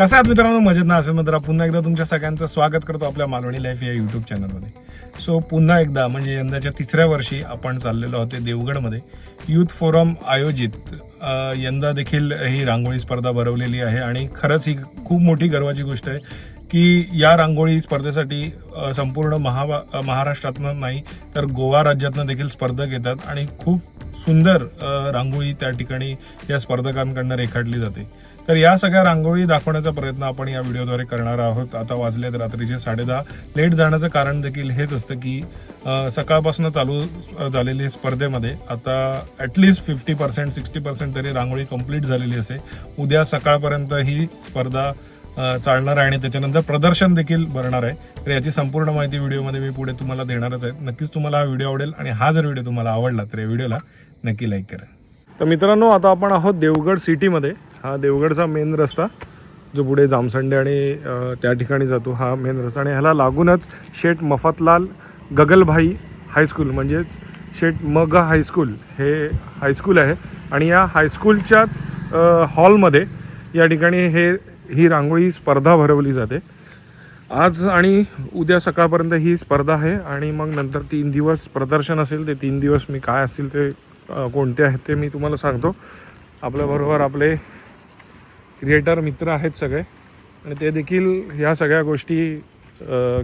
कसं आहात मित्रांनो? मजेत ना? असेल तर पुन्हा एकदा तुमच्या सगळ्यांचं स्वागत करतो आपल्या मालवणी लाईफ या युट्यूब चॅनलमध्ये सो पुन्हा एकदा म्हणजे यंदाच्या तिसऱ्या वर्षी आपण चाललेलो आहोत देवगडमध्ये. यूथ फोरम आयोजित यंदा देखील ही रांगोळी स्पर्धा भरवलेली आहे आणि खरंच ही खूप मोठी गर्वाची गोष्ट आहे की या रांगोळी स्पर्धेसाठी संपूर्ण महा महाराष्ट्रातनं नाही तर गोवा राज्यातनं देखील स्पर्धक येतात आणि खूप सुंदर रांगोळी त्या ठिकाणी या स्पर्धकांकडनं रेखाटली जाते. तर या सगळ्या रांगोळी दाखवण्याचा प्रयत्न आपण या व्हिडिओद्वारे करणार आहोत. आता वाजलेत रात्रीचे साडेदहा. लेट जाण्याचं कारण देखील हेच असतं की सकाळपासून चालू झालेली स्पर्धेमध्ये आता at least fifty percent sixty percent तरी रांगोळी कंप्लीट झालेली असे उद्या सकाळपर्यंत ही स्पर्धा चालणार आहे आणि त्याच्यानंतर प्रदर्शन देखील भरणार आहे. तर याची संपूर्ण माहिती व्हिडिओमध्ये मी पुढे तुम्हाला देणारच आहे. नक्कीच तुम्हाला हा व्हिडिओ आवडेल आणि हा जर व्हिडिओ तुम्हाला आवडला तर या व्हिडिओला नक्की लाईक करा. तर मित्रांनो आता आपण आहोत देवगड सिटीमध्ये. हा देवगडचा मेन रस्ता जो पुढे जामसंडे आणि त्या ठिकाणी जातो हा मेन रस्ता. आणि ह्याला लागूनच शेठ मफतलाल गगलभाई हायस्कूल म्हणजेच शेठ मग हायस्कूल हे हायस्कूल आहे. आणि या हायस्कूलच्याच हॉलमध्ये या ठिकाणी हे ही रांगोळी स्पर्धा भरवली जाते. आज आणि उद्या सकाळपर्यंत ही स्पर्धा आहे आणि मग नंतर तीन दिवस प्रदर्शन असेल ते तीन दिवस मी काय असतील ते कोणते आहेत ते मी तुम्हाला सांगतो. आपल्याबरोबर आपले क्रिएटर मित्र आहेत सगळे आणि ते देखील ह्या सगळ्या गोष्टी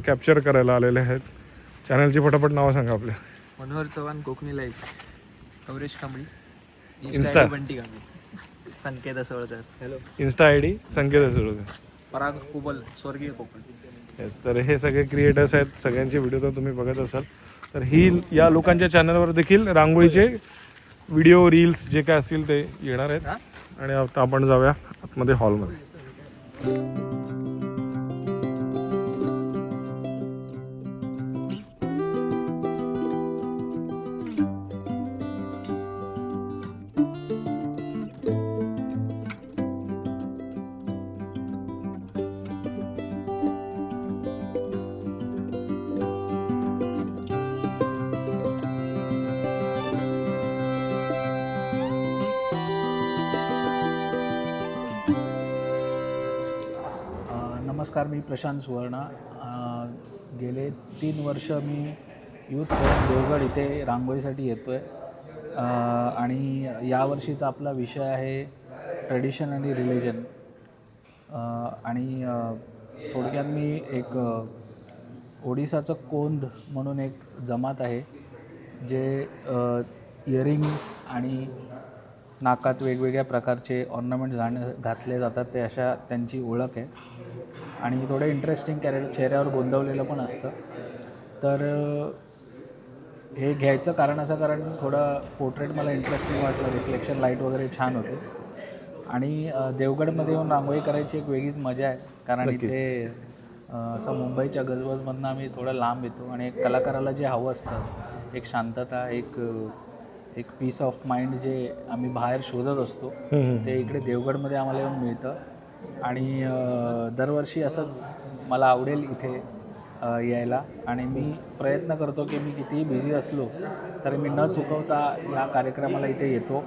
कॅप्चर करायला आलेले आहेत. चॅनलची फटाफट नावं सांगा आपल्या. Manohar Chavan Kokani life. Coverage Kambli. ID Bunty Kambli. Sanket hello insta I D Sanket Asolkar Parag Kubal स्वर्गीय कोकण येस तर हे सगळे क्रिएटर्स आहेत. सगळ्यांचे व्हिडिओ तर तुम्ही बघत असाल. तर ही या लोकांच्या चॅनलवर देखील रांगोळीचे व्हिडिओ रील्स जे काय असतील ते येणार आहेत? आणि आता आपण जाऊया आतमध्ये हॉलमध्ये प्रशांत सुवर्ण गेले तीन वर्ष मी यूथ फोरम देवगड इथे रांगोळीसाठी येतो आहे आणि यावर्षीचा आपला विषय आहे ट्रेडिशन आणि रिलिजन आणि थोडक्यात मी एक ओडिसाचं कोंद म्हणून एक जमात आहे जे इयरिंग्स आणि नाकात वेगवेगळ्या प्रकारचे ऑर्नामेंट्स घाण घातले जातात. ते अशा त्यांची ओळख आहे. आणि थोडं इंटरेस्टिंग कॅरे चेहऱ्यावर गोंदवलेलं पण असतं. तर हे घ्यायचं कारण असं कारण थोडं पोर्ट्रेट मला इंटरेस्टिंग वाटलं. रिफ्लेक्शन लाइट वगैरे छान होते. आणि देवगडमध्ये येऊन रांगोळी करायची एक वेगळीच मजा आहे. कारण इथे असं मुंबईच्या गजबजमधनं आम्ही थोडं लांब येतो. आणि एक कलाकाराला जे हवं असतं एक शांतता एक एक पीस ऑफ माइंड जे आम्ही बाहेर शोधत असतो ते इकडे देवगडमध्ये आम्हाला येऊन मिळतं. आणि दरवर्षी असंच मला आवडेल इथे यायला. आणि मी प्रयत्न करतो की मी कितीही बिझी असलो तरी मी न चुकवता या कार्यक्रमाला इथे येतो.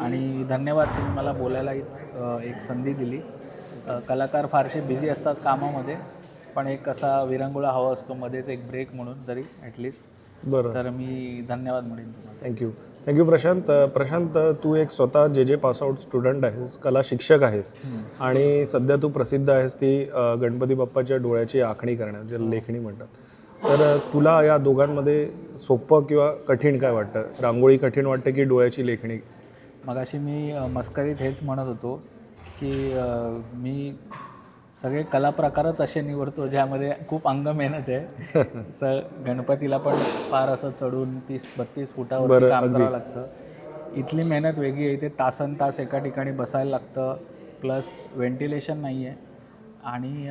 आणि धन्यवाद तुम्ही मला बोलायलाच अ, एक संधी दिली. कलाकार फारसे बिझी असतात कामामध्ये पण एक असा विरंगुळा हवा असतो मध्येच एक ब्रेक म्हणून तरी ॲटलिस्ट बरं. तर मी धन्यवाद म्हणेन तुम्हाला. Thank you thank you Prashant. Prashant तू एक स्वतः जे जे पासआउट स्टुडंट आहेस कला शिक्षक आहेस आणि सध्या तू प्रसिद्ध आहेस ती गणपती बाप्पाच्या डोळ्याची आखणी करण्यात ज्याला लेखणी म्हणतात. तर तुला या दोघांमध्ये सोपं किंवा कठीण काय वाटतं? रांगोळी कठीण वाटते की डोळ्याची लेखणी? मगाशी मी मस्करीत हेच म्हणत होतो की मी सगळे कला प्रकारच असे निवडतो ज्यामध्ये खूप अंग मेहनत आहे. स गणपतीला पण फार असं चढून तीस बत्तीस फुटावर काम. करावं लागतं. इथली मेहनत वेगळी आहे इथे तासन तास एका ठिकाणी बसायला लागतं प्लस व्हेंटिलेशन नाही आहे आणि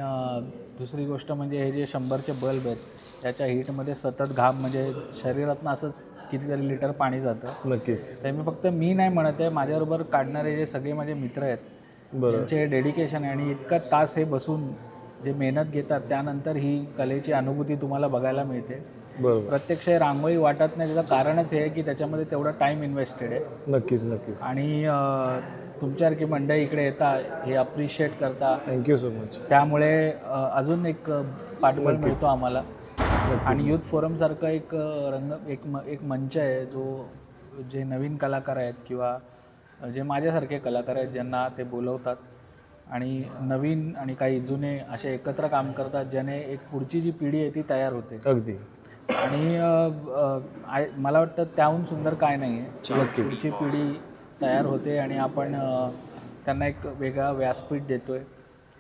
दुसरी गोष्ट म्हणजे हे जे शंभरचे बल्ब आहेत त्याच्या हीटमध्ये सतत घाम म्हणजे शरीरातनं असंच कितीतरी लिटर पाणी जातं. नक्कीच. ते मी फक्त मी नाही म्हणत आहे माझ्याबरोबर काढणारे जे सगळे माझे मित्र आहेत त्यांचे डेडिकेशन आहे आणि इतका तास हे बसून जे मेहनत घेतात त्यानंतर ही कलेची अनुभूती तुम्हाला बघायला मिळते. बरोबर. प्रत्यक्ष रांगोळी वाटत नाही त्याचं कारणच हे आहे की त्याच्यामध्ये तेवढा टाईम इन्व्हेस्टेड आहे. नक्कीच नक्कीच. आणि तुमच्यासारखी मंडळी इकडे येता हे अप्रिशिएट करता. थँक्यू सो मच त्यामुळे अजून एक पाठबळ मिळतो आम्हाला. आणि युथ फोरमसारखं एक रंग एक एक मंच आहे जो जे नवीन कलाकार आहेत किंवा जे माझ्यासारखे कलाकार आहेत ज्यांना ते बोलवतात आणि नवीन आणि काही जुने असे एकत्र काम करतात ज्याने एक पुढची जी पिढी आहे ती तयार होते. अगदी. आणि आय- मला वाटतं त्याहून सुंदर काय नाही आहे. पुढची पिढी तयार होते आणि आपण त्यांना एक वेगळा व्यासपीठ देतोय.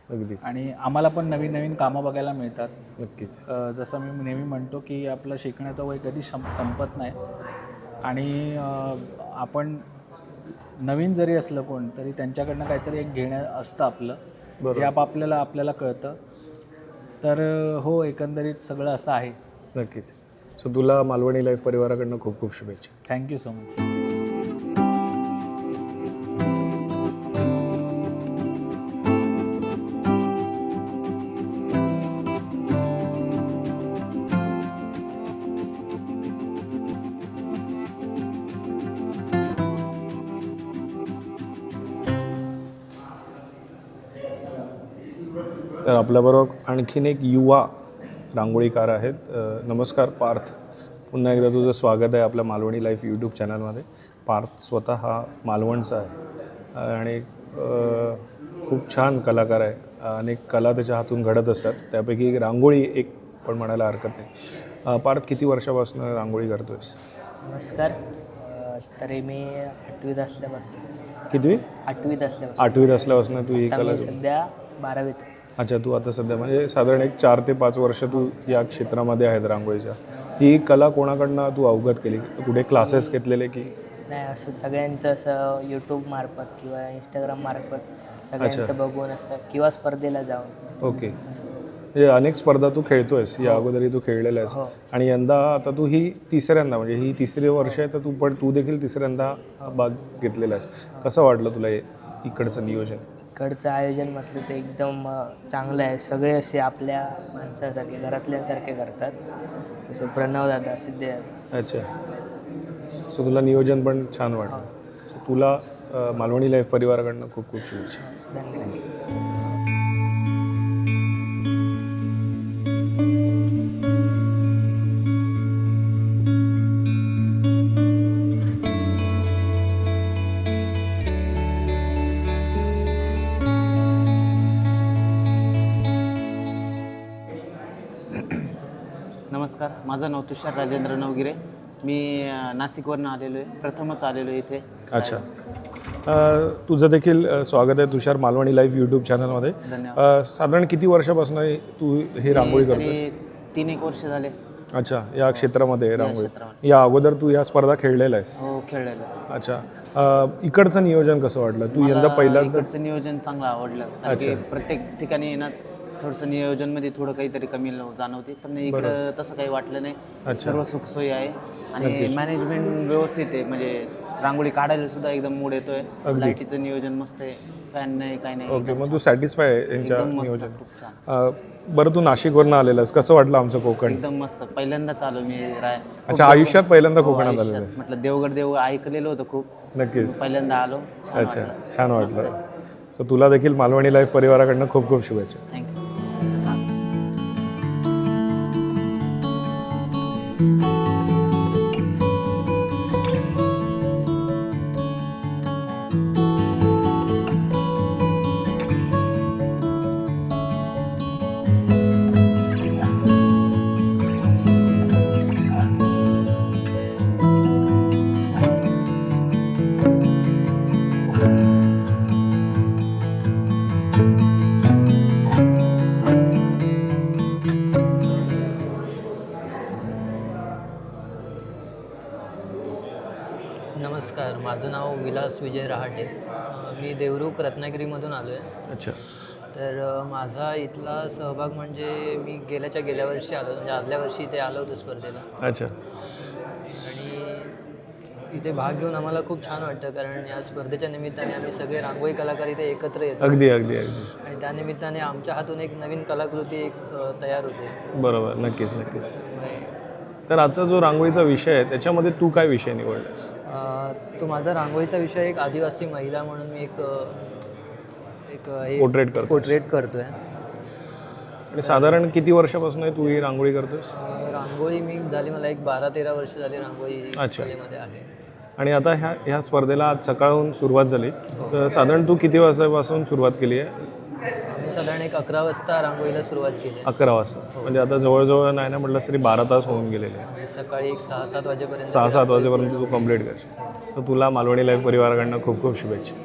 अगदीच. आणि आम्हाला पण नवीन नवीन कामं बघायला मिळतात. नक्कीच. जसं मी नेहमी म्हणतो की आपलं शिकण्याचं वय कधी संपत नाही. आणि आपण नवीन जरी असलं कोण तरी त्यांच्याकडनं काहीतरी एक घेणं असतं आपलं जे आपापल्याला आपल्याला कळतं. तर हो एकंदरीत सगळं असं आहे. नक्कीच. सो तुला मालवणी लाईफ परिवाराकडनं खूप खूप शुभेच्छा. थँक्यू सो मच तर आपल्याबरोबर आणखीन एक युवा रांगोळीकार आहेत. नमस्कार पार्थ. पुन्हा एकदा तुझं स्वागत आहे आपल्या मालवणी लाईफ यूट्यूब चॅनलमध्ये. पार्थ स्वतः हा मालवणचा आहे. आणि खूप छान कलाकार आहे. अनेक कला त्याच्या हातून घडत असतात. त्यापैकी एक रांगोळी एक पण म्हणायला हरकत नाही. पार्थ किती वर्षापासून रांगोळी करतोयस? नमस्कार. अ, तरी मी आठवीत असल्यापासून. कितवी? आठवीत असल्यापासून. आठवीत असल्यापासून तू ही कला सध्या बारावीत. अच्छा तू आता सध्या म्हणजे साधारण एक चार ते पाच वर्ष तू या क्षेत्रामध्ये आहेत रांगोळीच्या. ही कला कोणाकडनं तू अवगत केली? कुठे क्लासेस घेतलेले की? नाही असं सगळ्यांचं असं यूट्यूब मार्फत किंवा इंस्टाग्राम मार्फत सगळ्यांचं बघून असं किंवा स्पर्धेला जाऊन. ओके. म्हणजे अनेक स्पर्धा तू खेळतोयस या अगोदरही तू खेळलेला आहेस. हो. आणि यंदा आता तू ही तिसऱ्यांदा म्हणजे ही तिसरी वर्ष आहे तर तू पण तू देखील तिसऱ्यांदा भाग घेतलेला आहेस. कसं वाटलं तुला हे इकडचं नियोजन? इकडचं आयोजन म्हटलं तर एकदम चांगलं आहे. सगळे असे आपल्या माणसासारखे घरातल्यांसारखे करतात. जसं प्रणव दादा सिद्धे. अच्छा. सो तुला नियोजन पण छान वाटलं. सो तुला मालवणी लाईफ परिवाराकडनं खूप खूप शुभेच्छा. धन्यवाद. नमस्कार माझं नाव तुषार राजेंद्र नवगिरे. मी नाशिकवरनं आलेलो आहे. प्रथमच आलेलो आहे इथे. अच्छा. अ, तुझं देखील अ, स्वागत आहे तुषार मालवणी लाईव्ह यूट्यूब चॅनलमध्ये. अ, साधारण किती वर्षापासून तू ही रांगोळी करतोय तरी तीन एक वर्ष झाले. अच्छा या क्षेत्रामध्ये रांगोळी. या अगोदर तू या स्पर्धा खेळलेला आहेस? हो खेळलेलो आहे. अच्छा. अ, इकडचं नियोजन कसं वाटलं? तू यंदा मला पहिल्यांदा इकडचं नियोजन चांगलं आवडलं. कारण की प्रत्येक ठिकाणी ना थोडंसं नियोजनमध्ये थोडं काहीतरी कमी जाणवते पण इकडं तसं काही वाटलं नाही. सर्व सुखसोयी आहे. आणि मॅनेजमेंट व्यवस्थित आहे. म्हणजे रांगोळी काढायला सुद्धा एकदम मूड येतोय. लाईटीचं नियोजन मस्त आहे. फॅन नाही काय नाही. ओके मग तू सॅटिस्फाय आहे यांच्या एकदम मस्त नियोजन. खूप छान. अ, बरं तू नाशिकवरनं आलेलास. कसं वाटलं आमचं कोकण? एकदम मस्त. पहिल्यांदाच आलो मी राय अच्छा आयुष्यात पहिल्यांदा कोकणात आयुष्यात. आलेलं आहेस म्हटलं देवगड देव ऐकलेलं होतं खूप. नक्कीच. पहिल्यांदा आलो. छान अच्छा वाटलं. छान वाटलं. सो तुला देखील मालवणी लाईफ परिवाराकडनं खूप खूप शुभेच्छा. थँक्यू नमस्कार रत्नागिरीमधून आलो आहे अच्छा. तर माझा इथला सहभाग म्हणजे मी गेल्याच्या गेल्या वर्षी आलो म्हणजे आदल्या वर्षी इथे आलो होतो स्पर्धेला. अच्छा. आणि इथे भाग घेऊन आम्हाला खूप छान वाटतं कारण या स्पर्धेच्या निमित्ताने आम्ही सगळे रांगोळी कलाकार इथे एकत्र येतो. अगदी अगदी अगदी. आणि त्या निमित्ताने आमच्या हातून एक नवीन कलाकृती एक अ, तयार होते. बरोबर. नक्कीच नक्कीच. तर आजचा जो रांगोळीचा विषय आहे त्याच्यामध्ये तू काय विषय निवडलास? अ, तो माझा रांगोळीचा विषय एक आदिवासी महिला म्हणून मी एक अ, एक हे पोर्ट्रेट करतो पोर्ट्रेट करतोय. आणि साधारण किती वर्षापासून तू ही रांगोळी करतोस रांगोळी मी झाली मला एक बारा तेरा वर्ष झाली रांगोळी अच्छा. आहे. आणि आता ह्या ह्या स्पर्धेला आज सकाळहून सुरुवात झाली. तर साधारण तू किती वाजतापासून सुरुवात केली आहे? साधारण एक अकरा वाजता रांगोळीला सुरुवात केली अकरा वाजता. म्हणजे आता जवळजवळ नाही ना म्हटलं तरी बारा तास होऊन गेलेले आहे आणि सकाळी एक सहा सात वाजेपर्यंत सहा सात वाजेपर्यंत तू कंप्लीट करशील तर तुला मालवणी लाईफ परिवाराकडनं खूप खूप शुभेच्छा.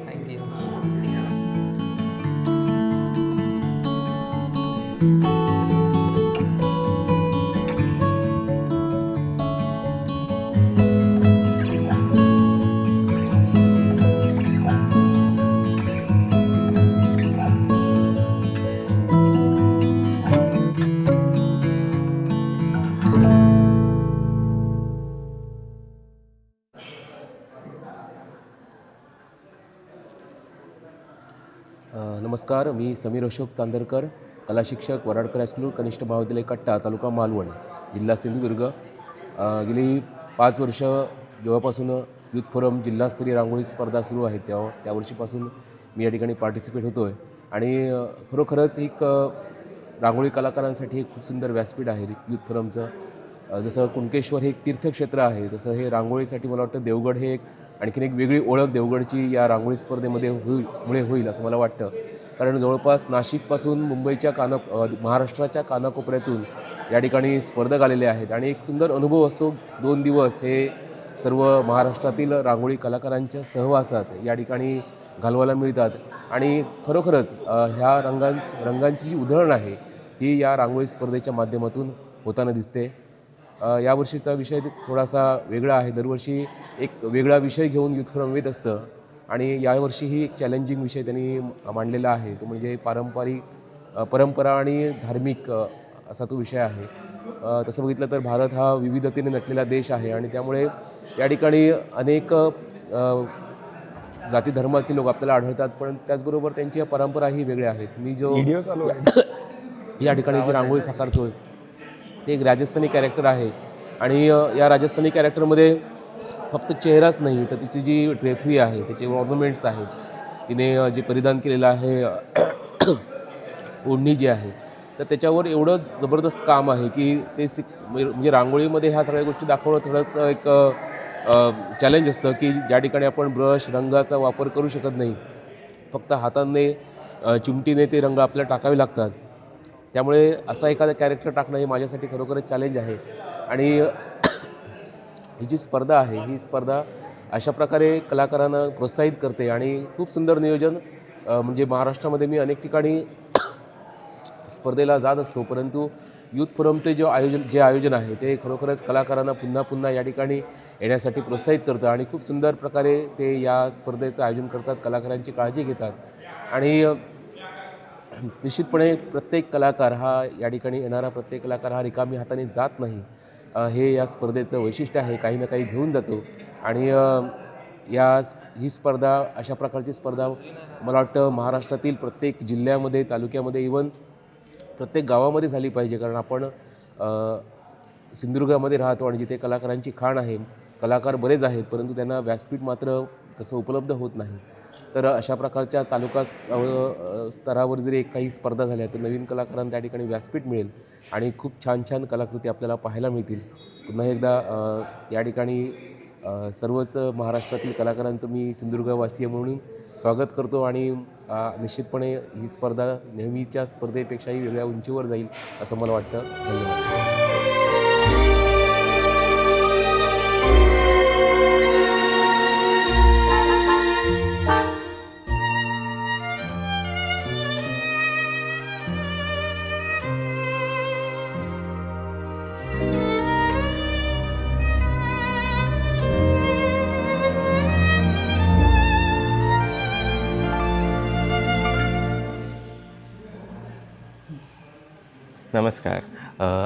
नमस्कार मी समीर अशोक चांदरकर. कलाशिक्षक वराडकर हायस्कूल कनिष्ठ महाविद्यालय कट्टा तालुका मालवण जिल्हा सिंधुदुर्ग. गेली पाच वर्ष जेव्हापासून युथ फोरम जिल्हास्तरीय रांगोळी स्पर्धा सुरू आहे तेव्हा त्या वर्षीपासून मी या ठिकाणी पार्टिसिपेट होतो आहे आणि खरोखरच एक रांगोळी कलाकारांसाठी एक खूप सुंदर व्यासपीठ आहे युथ फोरमचं. जसं कुणकेश्वर हे एक तीर्थक्षेत्र आहे तसं हे रांगोळीसाठी मला वाटतं देवगड हे एक आणखीन एक वेगळी ओळख देवगडची या रांगोळी स्पर्धेमध्ये होईल मुळे होईल असं मला वाटतं. कारण जवळपास नाशिकपासून मुंबईच्या काना महाराष्ट्राच्या कानाकोपऱ्यातून या ठिकाणी स्पर्धक आलेले आहेत. आणि एक सुंदर अनुभव असतो दोन दिवस हे सर्व महाराष्ट्रातील रांगोळी कलाकारांच्या सहवासात या ठिकाणी घालवायला मिळतात. आणि खरोखरच ह्या रंगांची रंगांची जी उधळण आहे ही या रांगोळी स्पर्धेच्या माध्यमातून होताना दिसते. यावर्षीचा विषय थोडासा वेगळा आहे. दरवर्षी एक वेगळा विषय घेऊन युथ फोरम येत असतं. आणि यावर्षीही एक चॅलेंजिंग विषय त्यांनी मांडलेला आहे. तो म्हणजे पारंपरिक परंपरा आणि धार्मिक असा तो विषय आहे. तसं बघितलं तर भारत हा विविधतेने नटलेला देश आहे आणि त्यामुळे या ठिकाणी अनेक जाती धर्माचे लोक आपल्याला आढळतात पण त्याचबरोबर त्यांच्या परंपराही वेगळ्या आहेत. मी जो या ठिकाणी जी रांगोळी साकारतोय ते एक राजस्थानी कॅरेक्टर आहे. आणि या राजस्थानी कॅरेक्टरमध्ये फक्त चेहराच नाही तर तिची जी ड्रेफरी आहे त्याचे ऑर्नमेंट्स आहेत तिने जे परिधान केलेलं आहे ओढणी जी आहे तर त्याच्यावर एवढं जबरदस्त काम आहे की ते सिक म्हणजे म्हणजे रांगोळीमध्ये ह्या सगळ्या गोष्टी दाखवणं थोडंच एक चॅलेंज असतं की ज्या ठिकाणी आपण ब्रश रंगाचा वापर करू शकत नाही फक्त हाताने चिमटीने ते रंग आपल्याला टाकावे लागतात. त्यामुळे असा एखादा कॅरेक्टर टाकणं हे माझ्यासाठी खरोखरच चॅलेंज आहे. आणि ही जी स्पर्धा आहे ही स्पर्धा अशा प्रकारे कलाकारांना प्रोत्साहित करते आणि खूप सुंदर नियोजन म्हणजे महाराष्ट्रामध्ये मी अनेक ठिकाणी स्पर्धेला जात असतो. परंतु युथ फोरमचे जे आयोजन जे आयोजन आहे ते खरोखरच कलाकारांना पुन्हा पुन्हा या ठिकाणी येण्यासाठी प्रोत्साहित करतं आणि खूप सुंदर प्रकारे ते या स्पर्धेचं आयोजन करतात कलाकारांची काळजी घेतात. आणि निश्चितपणे प्रत्येक कलाकार हा या ठिकाणी येणारा प्रत्येक कलाकार हा रिकामी हाताने जात नाही. हे या स्पर्धेचं वैशिष्ट्य आहे काही ना काही घेऊन जातो. आणि या स्प- ही स्पर्धा अशा प्रकारची स्पर्धा मला वाटतं महाराष्ट्रातील प्रत्येक जिल्ह्यामध्ये तालुक्यामध्ये इवन प्रत्येक गावामध्ये झाली पाहिजे. कारण आपण सिंधुदुर्गामध्ये राहतो आणि जिथे कलाकारांची खाण आहे कलाकार बरेच आहेत परंतु त्यांना व्यासपीठ मात्र तसं उपलब्ध होत नाही. तर अशा प्रकारच्या तालुका स्त- स्तरावर जरी एक काही स्पर्धा झाल्या तर नवीन कलाकारांना त्या ठिकाणी व्यासपीठ मिळेल आणि खूप छान छान कलाकृती आपल्याला पाहायला मिळतील. पुन्हा एकदा या ठिकाणी सर्वच महाराष्ट्रातील कलाकारांचं मी सिंधुदुर्गवासीय म्हणून स्वागत करतो आणि निश्चितपणे ही स्पर्धा नेहमीच्या स्पर्धेपेक्षाही वेगळ्या उंचीवर जाईल असं मला वाटतं. धन्यवाद. नमस्कार.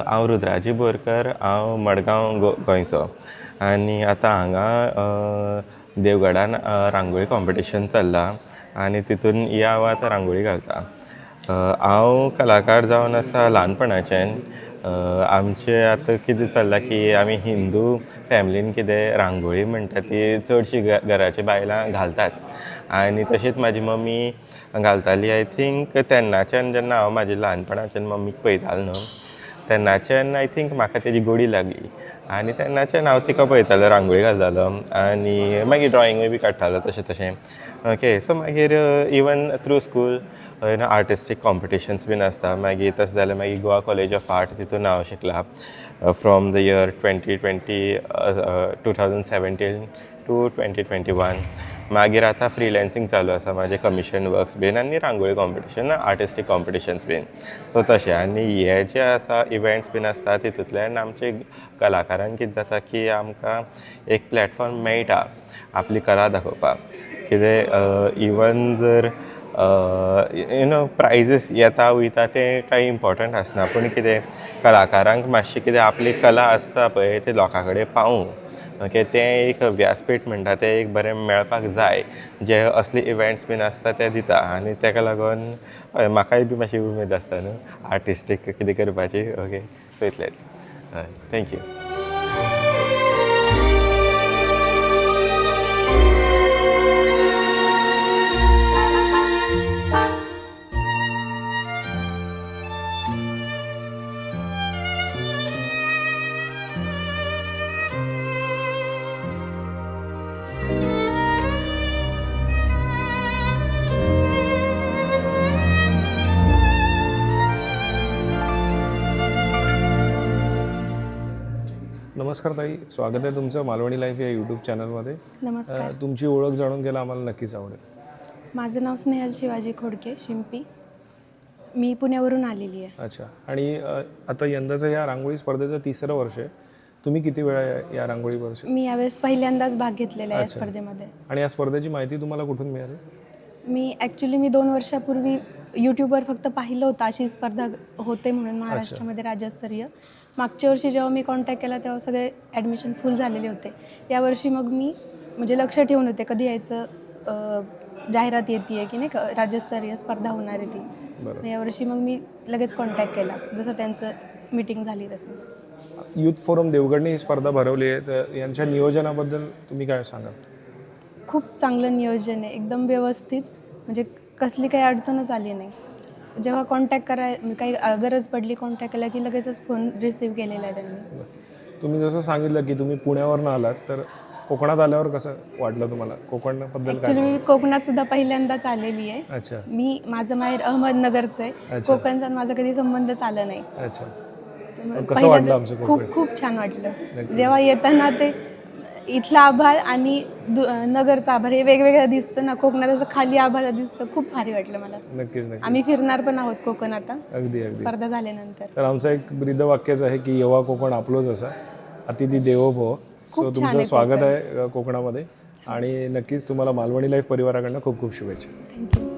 हांव रुद्राजी बोरकर हांव मडगांव गो गोंयचो. आनी आतां हांगा देवगडान रांगोळी कॉम्पिटिशन चल्लां. आनी तितून या वात रांगोळी घालता. हांव कलाकार जावन आसा ल्हानपणाच्यान आमचे आतां कितें चल्लां की आमी हिंदू फॅमिलीन कितें रांगोळी म्हणटा ती चडशीं घराचीं घराची बायलां घालताच. आनी तशीच म्हाजी मम्मी घालताली आय थिंक तेन्नाच्यान जेन्ना हांव म्हाजे ल्हानपणाच्यान मम्मीक पळयतालो न्हू तेन्नाच्यान आय थिंक म्हाका तेजी गोडी लागली. आनी तेन्नाच्यान हांव तिका पळयतालो रांगोळी घालतालो. आनी मागीर ड्रॉइंगूय बी काडटालो तशें तशें. ओके सो मागीर even through school artistic competitions bin आसता. मागीर तशें जाल्यार मागीर गोवा कॉलेज ऑफ आर्ट तितून हांव शिकलां. From the year twenty twenty two thousand seventeen to twenty twenty one मागीर आतां फ्रिलॅन्सींग चालू आसा म्हाजे कमिशन वर्क्स बीन आनी रांगोळी कॉम्पिटिशन आर्टिस्टीक कॉम्पिटिशन्स बीन सो तशें. आनी हे जे आसा इव्हेंट्स बीन आसता तितूंतल्यान आमचे कलाकारांक कितें जाता की आमकां एक प्लॅटफॉर्म मेळटा आपली कला दाखोवपाक. कितें इवन जर यू नो प्रायजीस येता वयता तें कांय इम्पॉर्टंट आसना. पूण कितें कलाकारांक मातशी कितें आपली कला आसता पळय ती लोकां कडेन पावूं. ओके तें एक व्यासपीठ म्हणटा तें एक बरें मेळपाक जाय. जे असले इवँट्स बीन आसता ते दिता. आनी तेका लागून हय म्हाकाय बी मातशी उमेद आसता न्हू? आर्टिस्टीक कितें करपाची ओके? सो इतलेंच. हय थँक्यू नमस्कार ताई. स्वागत आहे तुमचं मालवणी लाईफ या यूट्यूब चॅनलमध्ये नमस्कार. तुमची ओळख जाणून घ्यायला आम्हाला नक्कीच आवडेल. माझं नाव स्नेहल शिवाजी खोडके शिंपी. मी पुण्यावरून आलेली आहे. अच्छा. आणि अ, आता यंदाचं या रांगोळी स्पर्धेचं तिसरं वर्ष आहे. तुम्ही किती वेळा या- या रांगोळी वर्ष मी यावेळेस पहिल्यांदाच भाग घेतलेला आहे या अच्छा. स्पर्धेमध्ये. आणि या स्पर्धेची माहिती तुम्हाला कुठून मिळाली? मी ॲक्च्युली मी दोन वर्षापूर्वी यूट्यूबवर फक्त पाहिलं होतं अशी स्पर्धा होते म्हणून महाराष्ट्रामध्ये राज्यस्तरीय. मागच्या वर्षी जेव्हा मी कॉन्टॅक्ट केला तेव्हा सगळे ॲडमिशन फुल झालेले होते. यावर्षी मग मी म्हणजे लक्ष ठेवून होते कधी यायचं जाहिरात येते आहे की नाही का राज्यस्तरीय स्पर्धा होणार आहे ती. यावर्षी मग मी लगेच कॉन्टॅक्ट केला जसं त्यांचं मीटिंग झाली तसं. युथ फोरम देवगडने ही स्पर्धा भरवली आहे तर यांच्या नियोजनाबद्दल तुम्ही काय सांगाल? खूप चांगलं नियोजन आहे एकदम व्यवस्थित. म्हणजे कसली काही अडचणच आली नाही. जेव्हा कॉन्टॅक्ट कराय काही गरज पडली कॉन्टॅक्ट केला की लगेचच फोन रिसीव केलेला आहे त्यांनी. तुम्ही जसं सांगितलं की तुम्ही पुण्यावरनं आलात तर कोकणात आल्यावर कसं वाटलं तुम्हाला? ॲक्च्युली मी कोकणात सुद्धा पहिल्यांदाच आलेली आहे. अच्छा. मी माझं माहेर अहमदनगरचं आहे. कोकणचा माझा कधी संबंधच आला नाही. अच्छा. खूप कोकण? खूप छान वाटलं. जेव्हा येताना ते इथला आभार आणि दु- नगरचा आभार हे वेगवेगळं दिसतं ना कोकणात असं खाली आभार दिसतं खूप भारी वाटलं मला. नक्कीच नक्कीच. आम्ही फिरणार पण आहोत कोकण आता. अगदी अगदी. स्पर्धा झाल्यानंतर. तर आमचं एक ब्रीदवाक्यच आहे की येवा कोकण आपलोच असा अतिथी देवो भव. सो तुमचं स्वागत. आहे अ, कोकणामध्ये. आणि नक्कीच तुम्हाला मालवणी लाईफ परिवाराकडनं खूप खूप शुभेच्छा. थँक्यू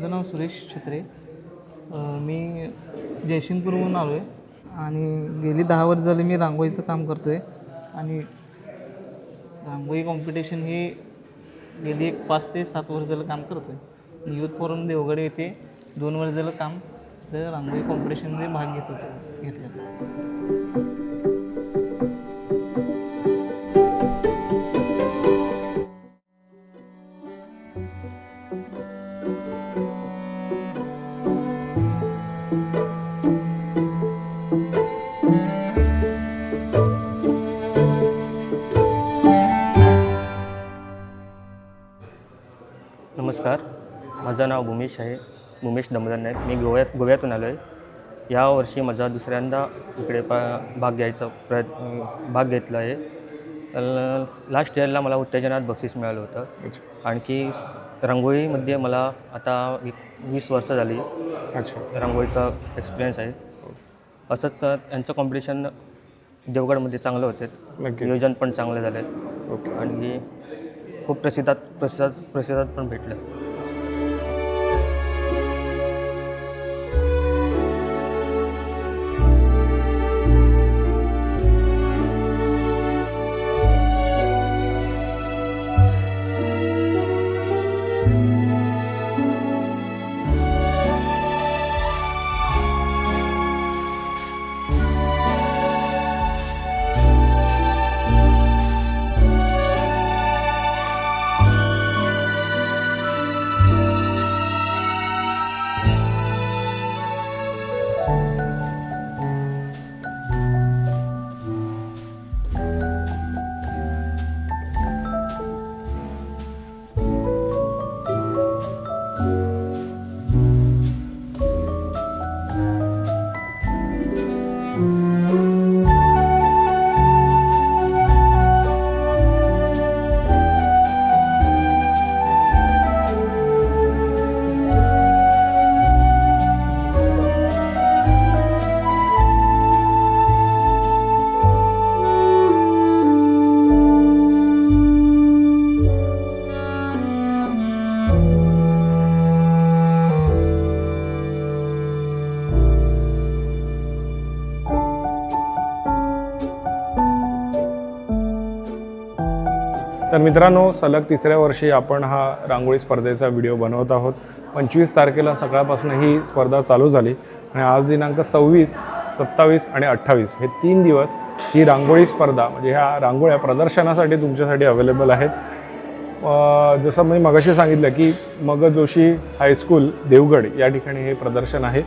माझं नाव सुरेश छत्रे. मी जयसिंगपूरहून आलो आहे आणि गेली दहा वर्ष झाली मी रांगोळीचं काम करतो आहे आणि रांगोळी कॉम्पिटिशन ही गेली एक पाच ते सात वर्ष झालं काम करतो आहे युथ फोरम देवगड येथे दोन वर्ष झालं काम तर रांगोळी कॉम्पिटिशनमध्ये भाग घेत होतो घेतला नमस्कार. माझं नाव भूमेश आहे. भूमेश दमोदर नाईक. मी गोव्यात गोव्यातून आलो आहे यावर्षी माझा दुसऱ्यांदा इकडे पा भाग घ्यायचा प्रयत्न भाग घेतला आहे. लास्ट इयरला मला उत्तेजनात बक्षीस मिळालं होतं. आणखी रांगोळीमध्ये मला आता एक वीस वर्ष झाली. अच्छा. रांगोळीचा एक्सपिरियन्स आहे. असंच यांचं कॉम्पिटिशन देवगडमध्ये चांगलं होते. नियोजन पण चांगलं झालं ओके. आणि खूप प्रसिद्धात प्रसिद्धात प्रसिद्धात पण भेटलं. तर मित्रांनो सलग तिसऱ्या वर्षी आपण हा रांगोळी स्पर्धेचा व्हिडिओ बनवत आहोत. पंचवीस तारखेला सकाळपासून ही स्पर्धा चालू झाली आणि आज दिनांक सव्वीस सत्तावीस आणि अठ्ठावीस हे तीन दिवस ही रांगोळी स्पर्धा म्हणजे ह्या रांगोळ्या प्रदर्शनासाठी तुमच्यासाठी अवेलेबल आहेत. जसं मी मगाशी सांगितलं की मग जोशी हायस्कूल देवगड या ठिकाणी हे प्रदर्शन आहे.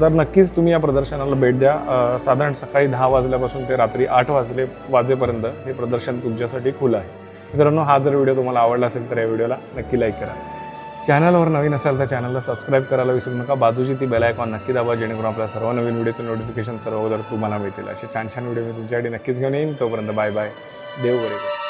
तर नक्कीच तुम्ही या प्रदर्शनाला भेट द्या. साधारण सकाळी दहा वाजल्यापासून ते रात्री आठ वाजले वाजेपर्यंत हे प्रदर्शन तुमच्यासाठी खुलं आहे. मित्रांनो हा जर व्हिडिओ तुम्हाला आवडला असेल तर या व्हिडिओला नक्की लाईक करा. चॅनलवर नवीन असाल तर चॅनलला सबस्क्राईब करायला विसरू नका. बाजूची ती बेल आयकॉन नक्की दाबा जेणेकरून आपल्या सर्व नवीन व्हिडिओचं नोटिफिकेशन सर्व अगोदर तुम्हाला मिळतील. असे छान छान व्हिडिओ मी तुमच्यासाठी नक्कीच घेऊन येईन. तोपर्यंत बाय बाय देव बरोबर